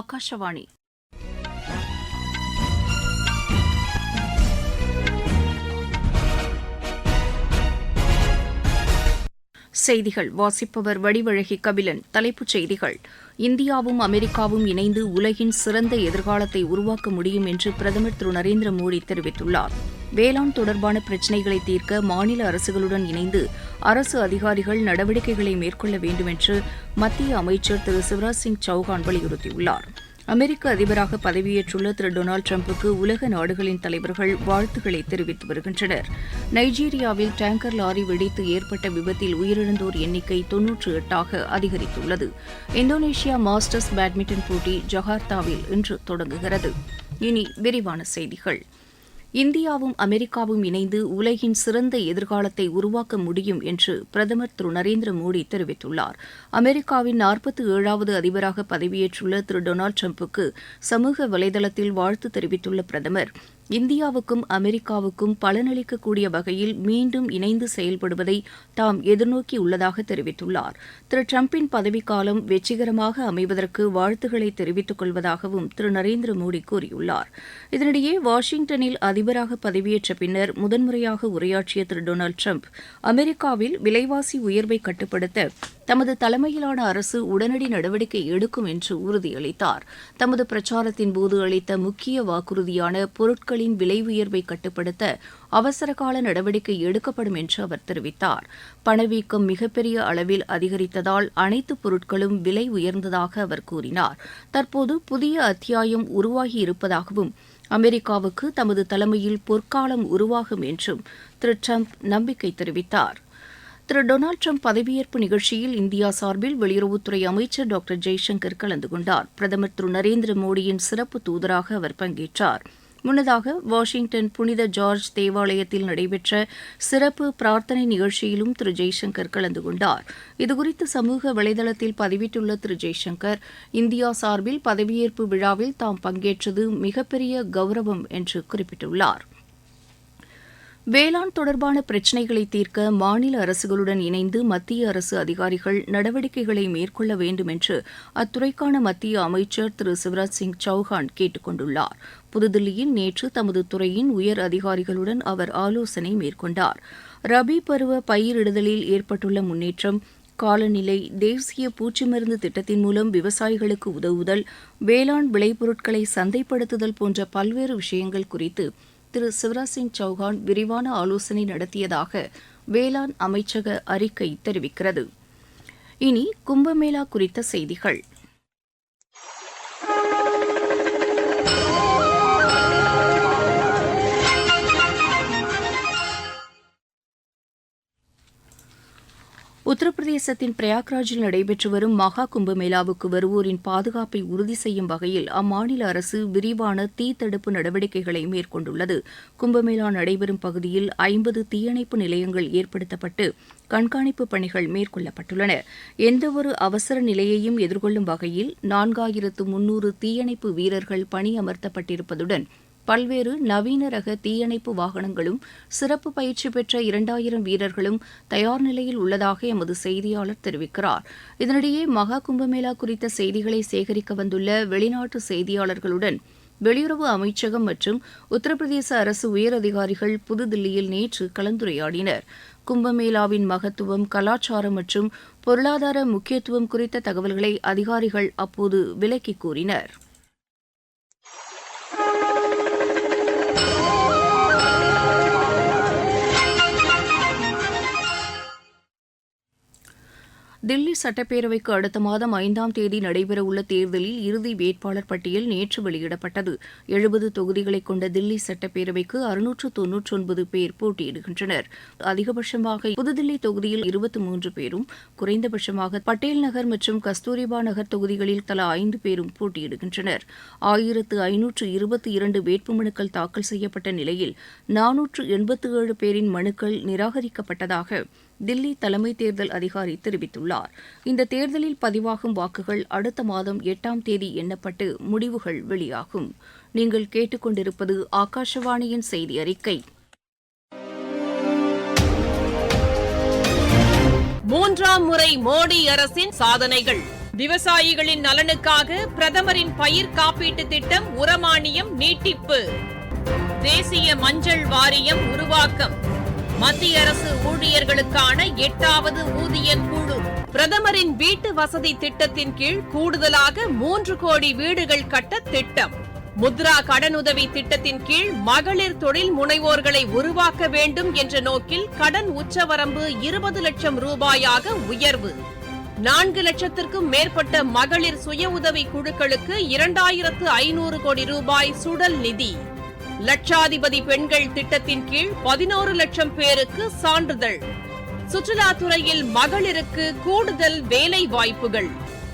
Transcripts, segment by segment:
ஆகாஷவாணி செய்திகள். வாசிப்பவர் வடிவழகி கபிலன். தலைப்புச் செய்திகள். இந்தியாவும் அமெரிக்காவும் இணைந்து உலகின் சிறந்த எதிர்காலத்தை உருவாக்க முடியும் என்று பிரதமர் திரு நரேந்திர மோடி தெரிவித்துள்ளார். வேளாண் தொடர்பான பிரச்சினைகளை தீர்க்க மாநில அரசுகளுடன் இணைந்து அரசு அதிகாரிகள் நடவடிக்கைகளை மேற்கொள்ள வேண்டும் என்று மத்திய அமைச்சர் திரு சிவராஜ் சிங் சௌஹான் வலியுறுத்தியுள்ளார். அமெரிக்க அதிபராக பதவியேற்றுள்ள திரு டொனால்டு டிரம்புக்கு உலக நாடுகளின் தலைவர்கள் வாழ்த்துக்களை தெரிவித்து வருகின்றனர். நைஜீரியாவில் டேங்கர் லாரி வெடித்து ஏற்பட்ட விபத்தில் உயிரிழந்தோர் எண்ணிக்கை தொன்னூற்று எட்டாக அதிகரித்துள்ளது. இந்தோனேஷியா மாஸ்டர்ஸ் பேட்மிண்டன் போட்டி ஜகார்த்தாவில் இன்று தொடங்குகிறது. இனி விரிவான செய்திகள். இந்தியாவும் அமெரிக்காவும் இணைந்து உலகின் சிறந்த எதிர்காலத்தை உருவாக்க முடியும் என்று பிரதமர் திரு நரேந்திர மோடி தெரிவித்துள்ளார். அமெரிக்காவின் நாற்பத்தி ஏழாவது அதிபராக பதவியேற்றுள்ள திரு டொனால்டு டிரம்புக்கு சமூக வலைதளத்தில் வாழ்த்து தெரிவித்துள்ள பிரதமர் இந்தியாவுக்கும் அமெரிக்காவுக்கும் பலனளிக்கக்கூடிய வகையில் மீண்டும் இணைந்து செயல்படுவதை தாம் எதிர்நோக்கியுள்ளதாக தெரிவித்துள்ளார். திரு டிரம்பின் பதவிக்காலம் வெற்றிகரமாக அமைவதற்கு வாழ்த்துக்களை தெரிவித்துக் கொள்வதாகவும் திரு நரேந்திர மோடி கூறியுள்ளார். இதனிடையே வாஷிங்டனில் அதிபராக பதவியேற்ற பின்னர் முதன்முறையாக உரையாற்றிய திரு டொனால்டு டிரம்ப் அமெரிக்காவில் விலைவாசி உயர்வை கட்டுப்படுத்த தமது தலைமையிலான அரசு உடனடி நடவடிக்கை எடுக்கும் என்று உறுதியளித்தார். தமது பிரச்சாரத்தின் போது அளித்த முக்கிய வாக்குறுதியான பொருட்கள் பொருட்களின் விலை உயர்வை கட்டுப்படுத்த அவசரகால நடவடிக்கை எடுக்கப்படும் என்று அவர் தெரிவித்தார். பணவீக்கம் மிகப்பெரிய அளவில் அதிகரித்ததால் அனைத்து பொருட்களும் விலை உயர்ந்ததாக அவர் கூறினார். தற்போது புதிய அத்தியாயம் உருவாகி இருப்பதாகவும் அமெரிக்காவுக்கு தமது தலைமையில் பொற்காலம் உருவாகும் என்றும் திரு டிரம்ப் நம்பிக்கை தெரிவித்தார். திரு டொனால்டு ட்ரம்ப் பதவியேற்பு நிகழ்ச்சியில் இந்தியா சார்பில் வெளியுறவுத்துறை அமைச்சர் டாக்டர் ஜெய்சங்கர் கலந்து கொண்டார். பிரதமர் திரு நரேந்திர மோடியின் சிறப்பு தூதராக அவர் பங்கேற்றார். முன்னதாக வாஷிங்டன் புனித ஜார்ஜ் தேவாலயத்தில் நடைபெற்ற சிறப்பு பிரார்த்தனை நிகழ்ச்சியிலும் திரு ஜெய்சங்கர் கலந்து கொண்டார். இதுகுறித்து சமூக வலைதளத்தில் பதிவிட்டுள்ள திரு ஜெய்சங்கர் இந்தியா சார்பில் பதவியேற்பு விழாவில் தாம் பங்கேற்றது மிகப்பெரிய கௌரவம் என்று குறிப்பிட்டுள்ளார். வேளாண் தொடர்பான பிரச்சினைகளை தீர்க்க மாநில அரசுகளுடன் இணைந்து மத்திய அரசு அதிகாரிகள் நடவடிக்கைகளை மேற்கொள்ள வேண்டும் என்று அத்துறைக்கான மத்திய அமைச்சர் திரு சிவராஜ் சிங் சௌஹான் கேட்டுக் கொண்டுள்ளார். புதுதில்லியில் நேற்று தமது துறையின் உயர் அதிகாரிகளுடன் அவர் ஆலோசனை மேற்கொண்டார். ரபி பருவ பயிரிடுதலில் ஏற்பட்டுள்ள முன்னேற்றம் காலநிலை தேசிய பூச்சி மருந்து திட்டத்தின் மூலம் விவசாயிகளுக்கு உதவுதல் வேளாண் விளைபொருட்களை சந்தைப்படுத்துதல் போன்ற பல்வேறு விஷயங்கள் குறித்து திரு சிவராஜ் சிங் சௌஹான் விரிவான ஆலோசனை நடத்தியதாக வேளாண் அமைச்சக அறிக்கை தெரிவிக்கிறது. இனி கும்பமேளா குறித்த செய்திகள். உத்தரப்பிரதேசத்தின் பிரயாக்ராஜில் நடைபெற்று வரும் மகா கும்பமேளாவுக்கு வருவோரின் பாதுகாப்பை உறுதி செய்யும் வகையில் அம்மாநில அரசு விரிவான தீ தடுப்பு நடவடிக்கைகளை மேற்கொண்டுள்ளது. கும்பமேளா நடைபெறும் பகுதியில் ஐம்பது தீயணைப்பு நிலையங்கள் ஏற்படுத்தப்பட்டு கண்காணிப்பு பணிகள் மேற்கொள்ளப்பட்டுள்ளன. எந்தவொரு அவசர நிலையையும் எதிர்கொள்ளும் வகையில் நான்காயிரத்து முன்னூறு தீயணைப்பு வீரர்கள் பணியமர்த்தப்பட்டிருப்பதுடன் பல்வேறு நவீன ரக தீயணைப்பு வாகனங்களும் சிறப்பு பயிற்சி பெற்ற இரண்டாயிரம் வீரர்களும் தயார் நிலையில் உள்ளதாக எமது செய்தியாளர் தெரிவிக்கிறார். இதனிடையே மகா கும்பமேளா குறித்த செய்திகளை சேகரிக்க வந்துள்ள வெளிநாட்டு செய்தியாளர்களுடன் வெளியுறவு அமைச்சகம் மற்றும் உத்தரப்பிரதேச அரசு உயரதிகாரிகள் புதுதில்லியில் நேற்று கலந்துரையாடினர். கும்பமேளாவின் மகத்துவம் கலாச்சாரம் மற்றும் பொருளாதார முக்கியத்துவம் குறித்த தகவல்களை அதிகாரிகள் அப்போது விலக்கி கூறினர். தில்லி சட்டப்பேரவைக்கு அடுத்த மாதம் ஐந்தாம் தேதி நடைபெறவுள்ள தேர்தலில் இறுதி வேட்பாளர் பட்டியல் நேற்று வெளியிடப்பட்டது. எழுபது தொகுதிகளை கொண்ட தில்லி சட்டப்பேரவைக்கு அறுநூற்று தொன்னூற்றொன்பது பேர் போட்டியிடுகின்றனர். அதிகபட்சமாக புதுதில்லி தொகுதியில் இருபத்தி மூன்று பேரும் குறைந்தபட்சமாக பட்டேல் நகர் மற்றும் கஸ்தூரிபா நகர் தொகுதிகளில் தலா ஐந்து பேரும் போட்டியிடுகின்றனர். ஆயிரத்து ஐநூற்று இருபத்தி இரண்டு வேட்புமனுக்கள் தாக்கல் செய்யப்பட்ட நிலையில் நானூற்று எண்பத்து ஏழு பேரின் மனுக்கள் நிராகரிக்கப்பட்டதாக தில்லி தலைமை தேர்தல் அதிகாரி தெரிவித்துள்ளார். இந்த தேர்தலில் பதிவாகும் வாக்குகள் அடுத்த மாதம் எட்டாம் தேதி எண்ணப்பட்டு முடிவுகள் வெளியாகும். நீங்கள் கேட்டுக்கொண்டிருப்பது ஆகாஷவாணியின் செய்தி அறிக்கை. மூன்றாம் முறை மோடி அரசின் சாதனைகள். விவசாயிகளின் நலனுக்காக பிரதமரின் பயிர் காப்பீட்டு திட்டம் உரமானியம் நீட்டிப்பு. தேசிய மஞ்சள் வாரியம் உருவாக்கம். மத்திய அரசு ஊழியர்களுக்கான எட்டாவது ஊதிய குழு பிரதமரின் வீட்டு வசதி திட்டத்தின் கீழ் கூடுதலாக மூன்று கோடி வீடுகள் கட்ட திட்டம். முத்ரா கடனுதவி திட்டத்தின் கீழ் மகளிர் தொழில் முனைவோர்களை உருவாக்க வேண்டும் என்ற நோக்கில் கடன் உச்சவரம்பு இருபது லட்சம் ரூபாயாக உயர்வு. நான்கு லட்சத்திற்கும் மேற்பட்ட மகளிர் சுய உதவி குழுக்களுக்கு இரண்டாயிரத்து ஐநூறு கோடி ரூபாய் சுடல் நிதி. லட்சாதிபதி பெண்கள் திட்டத்தின் கீழ் பதினோரு லட்சம் பேருக்கு சான்றிதழ். சுற்றுலாத்துறையில் மகளிருக்கு கூடுதல் வேலை வாய்ப்புகள்.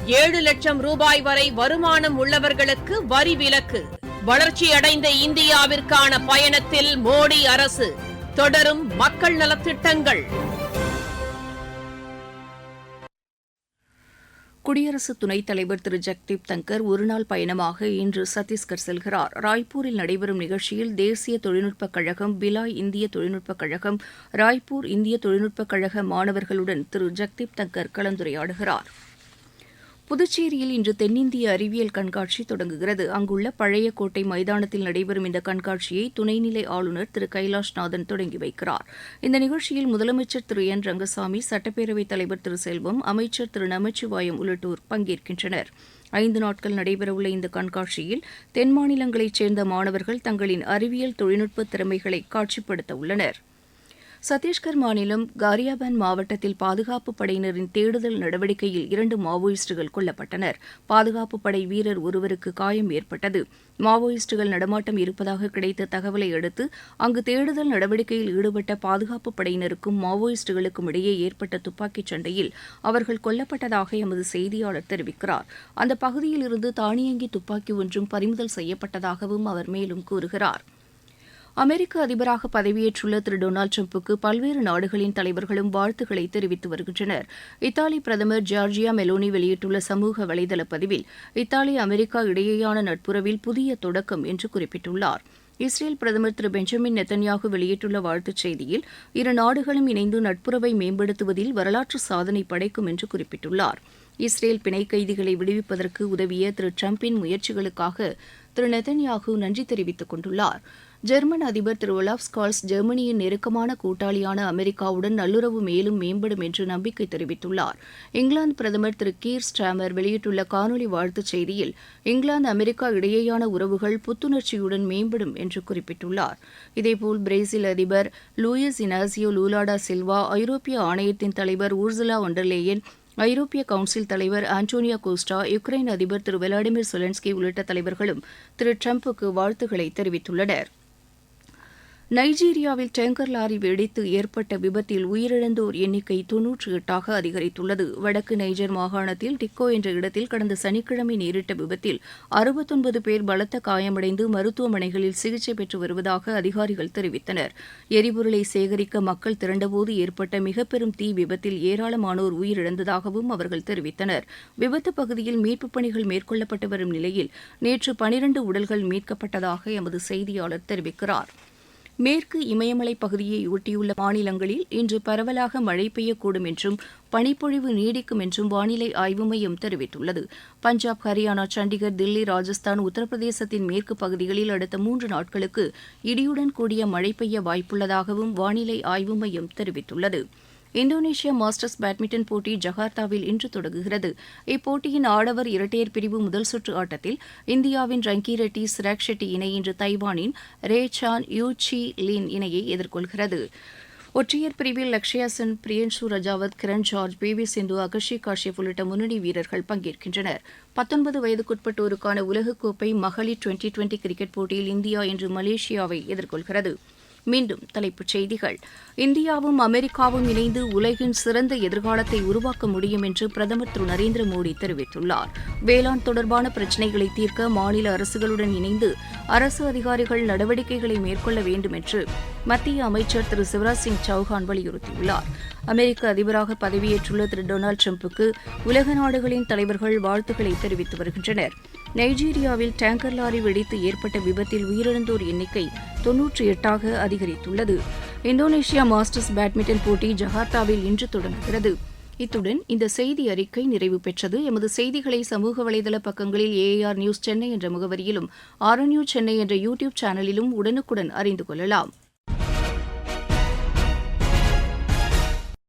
ஏழு லட்சம் ரூபாய் வரை வருமானம் உள்ளவர்களுக்கு வரி விலக்கு. வளர்ச்சியடைந்த இந்தியாவிற்கான பயணத்தில் மோடி அரசு. தொடரும் மக்கள் நலத்திட்டங்கள். குடியரசு துணைத் தலைவர் திரு ஜெக்தீப் தங்கர் ஒருநாள் பயணமாக இன்று சத்தீஸ்கர் செல்கிறார். ராய்ப்பூரில் நடைபெறும் நிகழ்ச்சியில் தேசிய தொழில்நுட்பக் கழகம் பிலாய் இந்திய தொழில்நுட்பக் கழகம் ராய்ப்பூர் இந்திய தொழில்நுட்பக் கழக மாணவர்களுடன் திரு ஜெக்தீப் தங்கர் கலந்துரையாடுகிறார். புதுச்சேரியில் இன்று தென்னிந்திய அறிவியல் கண்காட்சி தொடங்குகிறது. அங்குள்ள பழைய கோட்டை மைதானத்தில் நடைபெறும் இந்த கண்காட்சியை துணைநிலை ஆளுநர் திரு கைலாஷ்நாதன் தொடங்கி வைக்கிறார். இந்த நிகழ்ச்சியில் முதலமைச்சர் திரு என். ரங்கசாமி சட்டப்பேரவைத் தலைவர் திரு செல்வம் அமைச்சர் திரு நமச்சிவாயம் உள்ளிட்டோர் பங்கேற்கின்றனர். ஐந்து நாட்கள் நடைபெறவுள்ள இந்த கண்காட்சியில் தென் மாநிலங்களைச் சேர்ந்த மாணவர்கள் தங்களின் அறிவியல் தொழில்நுட்ப திறமைகளை காட்சிப்படுத்த உள்ளனா் சத்தீஸ்கர் மாநிலம் காரியாபேன் மாவட்டத்தில் பாதுகாப்புப் படையினரின் தேடுதல் நடவடிக்கையில் இரண்டு மாவோயிஸ்டுகள் கொல்லப்பட்டனர். பாதுகாப்புப் படை வீரர் ஒருவருக்கு காயம் ஏற்பட்டது. மாவோயிஸ்டுகள் நடமாட்டம் இருப்பதாக கிடைத்த தகவலை அடுத்து அங்கு தேடுதல் நடவடிக்கையில் ஈடுபட்ட பாதுகாப்புப் படையினருக்கும் மாவோயிஸ்டுகளுக்கும் இடையே ஏற்பட்ட துப்பாக்கிச் சண்டையில் அவர்கள் கொல்லப்பட்டதாக எமது செய்தியாளர் தெரிவிக்கிறார். அந்த பகுதியில் இருந்து தானியங்கி துப்பாக்கி ஒன்றும் பறிமுதல் செய்யப்பட்டதாகவும் அவர் மேலும் கூறுகிறார். அமெரிக்க அதிபராக பதவியேற்றுள்ள திரு டொனால்டு டிரம்புக்கு பல்வேறு நாடுகளின் தலைவர்களும் வாழ்த்துக்களை தெரிவித்து வருகின்றனர். இத்தாலி பிரதமர் ஜார்ஜியா மெலோனி வெளியிட்டுள்ள சமூக வலைதள பதிவில் இத்தாலி அமெரிக்கா இடையேயான நட்புறவில் புதிய தொடக்கம் என்று குறிப்பிட்டுள்ளார். இஸ்ரேல் பிரதமர் திரு பெஞ்சமின் நெத்தன்யாகு வெளியிட்டுள்ள வாழ்த்துச் செய்தியில் இரு நாடுகளும் இணைந்து நட்புறவை மேம்படுத்துவதில் வரலாற்று சாதனை படைக்கும் என்று குறிப்பிட்டுள்ளார். இஸ்ரேல் பிணை கைதிகளை விடுவிப்பதற்கு உதவிய திரு டிரம்பின் முயற்சிகளுக்காக திரு நெத்தன்யாகு நன்றி தெரிவித்துக் கொண்டுள்ளார். ஜெர்மன் அதிபர் திரு ஒலாப் ஸ்கால்ஸ் ஜெர்மனியின் நெருக்கமான கூட்டாளியான அமெரிக்காவுடன் நல்லுறவு மேலும் மேம்படும் என்று நம்பிக்கை தெரிவித்துள்ளார். இங்கிலாந்து பிரதமர் திரு கீர் ஸ்டாமர் வெளியிட்டுள்ள காணொலி வாழ்த்துச் செய்தியில் இங்கிலாந்து அமெரிக்கா இடையேயான உறவுகள் புத்துணர்ச்சியுடன் மேம்படும் என்று குறிப்பிட்டுள்ளார். இதேபோல் பிரேசில் அதிபர் லூயிஸ் இனாசியோ லூலாடா சில்வா ஐரோப்பிய ஆணையத்தின் தலைவர் ஊர்சுலா ஒண்டர்லேயன் ஐரோப்பிய கவுன்சில் தலைவர் ஆண்டோனியா கோஸ்டா யுக்ரைன் அதிபர் திரு விளாடிமிர் சொலன்ஸ்கி உள்ளிட்ட தலைவர்களும் திரு டிரம்புக்கு வாழ்த்துக்களை தெரிவித்துள்ளனா் நைஜீரியாவில் டேங்கர் லாரி வெடித்து ஏற்பட்ட விபத்தில் உயிரிழந்தோர் எண்ணிக்கை தொன்னூற்று எட்டாக அதிகரித்துள்ளது. வடக்கு நைஜர் மாகாணத்தில் டிக்கோ என்ற இடத்தில் கடந்த சனிக்கிழமை நேரிட்ட விபத்தில் அறுபத்தொன்பது பேர் பலத்த காயமடைந்து மருத்துவமனைகளில் சிகிச்சை பெற்று வருவதாக அதிகாரிகள் தெரிவித்தனர். எரிபொருளை சேகரிக்க மக்கள் திரண்டபோது ஏற்பட்ட மிகப்பெரும் தீ விபத்தில் ஏராளமானோர் உயிரிழந்ததாகவும் அவர்கள் தெரிவித்தனர். விபத்து பகுதியில் மீட்புப் பணிகள் மேற்கொள்ளப்பட்டு வரும் நிலையில் நேற்று பனிரண்டு உடல்கள் மீட்கப்பட்டதாக எமது செய்தியாளர் தெரிவிக்கிறார். மேற்கு இமயமலை பகுதியை ஒட்டியுள்ள மாநிலங்களில் இன்று பரவலாக மழை பெய்யக்கூடும் என்றும் பனிப்பொழிவு நீடிக்கும் என்றும் வானிலை ஆய்வு மையம் தெரிவித்துள்ளது. பஞ்சாப் ஹரியானா சண்டிகர் தில்லி ராஜஸ்தான் உத்தரப்பிரதேசத்தின் மேற்கு பகுதிகளில் அடுத்த மூன்று நாட்களுக்கு இடியுடன் கூடிய மழை பெய்ய வாய்ப்புள்ளதாகவும் வானிலை ஆய்வு மையம் தெரிவித்துள்ளது. இந்தோனேஷியா மாஸ்டர்ஸ் பேட்மிண்டன் போட்டி ஜகார்த்தாவில் இன்று தொடங்குகிறது. இப்போட்டியின் ஆடவர் இரட்டையர் பிரிவு முதல் சுற்று ஆட்டத்தில் இந்தியாவின் ரங்கி ரெட்டி சிராக் ஷெட்டி இணை இன்று தைவானின் ரே சான் யூ சி லின் இணையை எதிர்கொள்கிறது. ஒற்றையர் பிரிவில் Lakshya Sen Priyanshu Rajawat Kiran George P V Sindhu Akarshi Kashyap உள்ளிட்ட முன்னணி வீரர்கள் பங்கேற்கின்றனர். பத்தொன்பது வயதுக்குட்பட்டோருக்கான உலகக்கோப்பை மகளிர் டுவெண்டி டுவெண்டி கிரிக்கெட் போட்டியில் இந்தியா இன்று மலேசியாவை எதிர்கொள்கிறது. மீண்டும் தலைப்புச் செய்திகள். இந்தியாவும் அமெரிக்காவும் இணைந்து உலகின் சிறந்த எதிர்காலத்தை உருவாக்க முடியும் என்று பிரதமர் திரு நரேந்திர மோடி தெரிவித்துள்ளார். வேளாண் தொடர்பான பிரச்சினைகளை தீர்க்க மாநில அரசுகளுடன் இணைந்து அரசு அதிகாரிகள் நடவடிக்கைகளை மேற்கொள்ள வேண்டும் என்று மத்திய அமைச்சர் திரு சிவராஜ் சிங் சௌஹான் வலியுறுத்தியுள்ளார். அமெரிக்க அதிபராக பதவியேற்றுள்ள திரு டொனால்டு டிரம்புக்கு உலக நாடுகளின் தலைவர்கள் வாழ்த்துக்களை தெரிவித்து வருகின்றனர். நைஜீரியாவில் டேங்கர் லாரி வெடித்து ஏற்பட்ட விபத்தில் உயிரிழந்தோர் எண்ணிக்கை தொன்னூற்றி எட்டாக அதிகரித்துள்ளது. இந்தோனேஷியா மாஸ்டர்ஸ் பேட்மிண்டன் போட்டி ஜகார்த்தாவில் இன்று தொடங்குகிறது. இத்துடன் இந்த செய்தி அறிக்கை நிறைவு பெற்றது. எமது செய்திகளை சமூக வலைதள பக்கங்களில் ஏஆர் நியூஸ் சென்னை என்ற முகவரியிலும் ஆர்என்யூ சென்னை என்ற யூடியூப் சேனலிலும் உடனுக்குடன் அறிந்து கொள்ளலாம்.